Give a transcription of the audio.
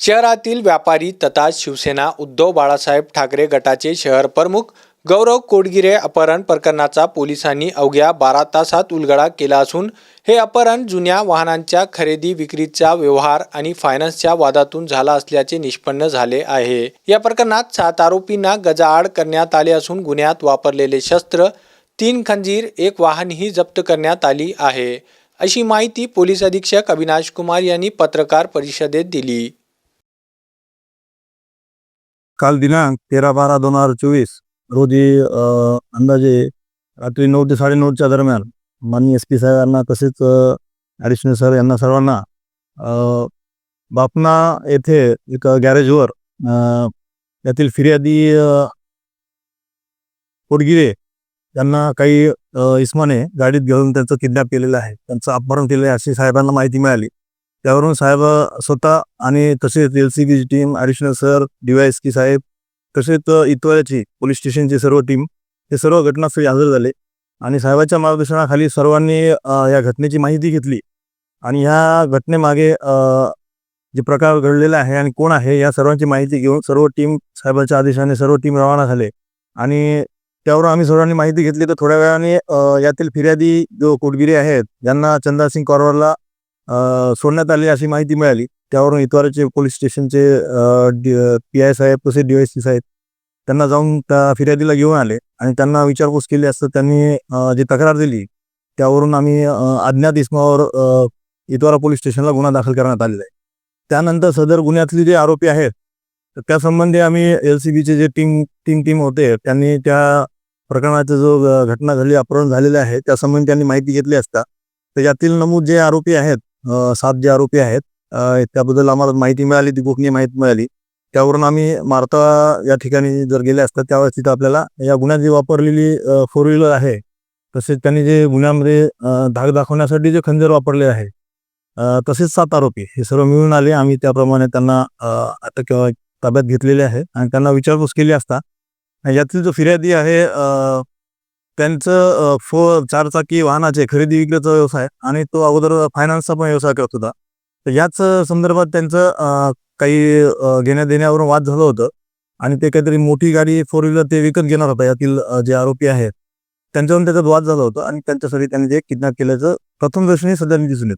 शहरातील व्यापारी तथा शिवसेना उद्धव बाळासाहेब ठाकरे गटाचे शहर प्रमुख गौरव कोडगिरे अपहरण प्रकरणाचा पोलिसांनी अवघ्या बारा तासात उलगडा केला असून हे अपहरण जुन्या वाहनांच्या खरेदी विक्रीचा व्यवहार आणि फायनान्सच्या वादातून झाला असल्याचे निष्पन्न झाले आहे. या प्रकरणात सात आरोपींना गजाआड करण्यात आले असून गुन्ह्यात वापरलेले शस्त्र तीन खंजीर एक वाहनही जप्त करण्यात आली आहे. अशी माहिती पोलीस अधीक्षक अविनाश कुमार यांनी पत्रकार परिषदेत दिली. काल दिनांक तेरा बारा दोन हजार चोवीस रोजी अंदाजे रात्री नऊ ते साडेनऊच्या दरम्यान माननीय एस पी साहेबांना तसेच ॲडिशनल सर यांना सर्वांना बापना येथे एक गॅरेजवर यातील फिर्यादी पोटगिरे यांना काही इसमाने इस्माने गाडीत घेऊन त्यांचं किडनॅप केलेलं आहे. त्यांचं अपहरण केलेलं आहे अशी साहेबांना माहिती मिळाली. त्यावरून साहेब स्वतः आणि तसेच एल सी बीची team additional sir D Y S साहेब तसेच इतवाल्याची पोलीस स्टेशनची सर्व टीम हे सर्व घटनास्थळी हजर झाले. आणि साहेबाच्या मार्गदर्शनाखाली सर्वांनी या घटनेची माहिती घेतली. आणि ह्या घटनेमागे जे प्रकार घडलेला आहे आणि कोण आहे या सर्वांची माहिती घेऊन सर्व टीम साहेबांच्या आदेशाने सर्व टीम रवाना झाले. आणि त्यावर आम्ही सर्वांनी माहिती घेतली तर थोड्या वेळाने यातील फिर्यादी जो कोटगिरी आहेत ज्यांना चंदासिंग कॉरवरला सोडण्यात आले अशी माहिती मिळाली. त्यावरून इतवाराचे पोलीस स्टेशनचे पी आय साहेब तसेच डी एस साहेब त्यांना जाऊन त्या फिर्यादीला घेऊन आले आणि त्यांना विचारपूस केली असता त्यांनी जी तक्रार दिली त्यावरून आम्ही अज्ञात इसमावर इतवारा पोलीस स्टेशनला गुन्हा दाखल करण्यात आलेला आहे. त्यानंतर सदर गुन्ह्यातले जे आरोपी आहेत तर त्यासंबंधी आम्ही एल सी बीचे जे टीम टीम टीम होते त्यांनी त्या प्रकरणाचा जो घटना झाली अपहरण झालेले आहे त्यासंबंधी त्यांनी माहिती घेतली असता तर यातील नमूद जे आरोपी आहेत सात जे आरोपी आहेत त्याबद्दल आम्हाला माहिती मिळाली ती गोपनीय माहिती मिळाली. त्यावरून आम्ही मारता या ठिकाणी जर गेले असतात त्यावेळेस तिथं आपल्याला या गुन्ह्यात जी वापरलेली फोर व्हीलर आहे तसेच त्यांनी जे गुन्ह्यामध्ये धाक दाखवण्यासाठी जे खंजर वापरले आहे तसेच सात आरोपी हे सर्व मिळून आले. आम्ही त्याप्रमाणे त्यांना आता किंवा ताब्यात घेतलेले आहे आणि त्यांना विचारपूस केली असता. यातील जो फिर्यादी आहे त्यांचं फोर चारचाकी वाहनाचे खरेदी विक्रीचा व्यवसाय आणि तो अगोदर फायनान्सचा पण व्यवसाय करत होता. तर याच संदर्भात त्यांचं काही घेण्या देण्यावरून वाद झालं होतं आणि ते काहीतरी मोठी गाडी फोर व्हीलर ते विकत घेणार होता यातील जे आरोपी आहेत. त्यांच्यावरून त्याचा वाद झाला होता आणि त्यांच्यासाठी त्यांनी ते किडनॅप केल्याचं प्रथम दर्शनी सध्या दिसून येत.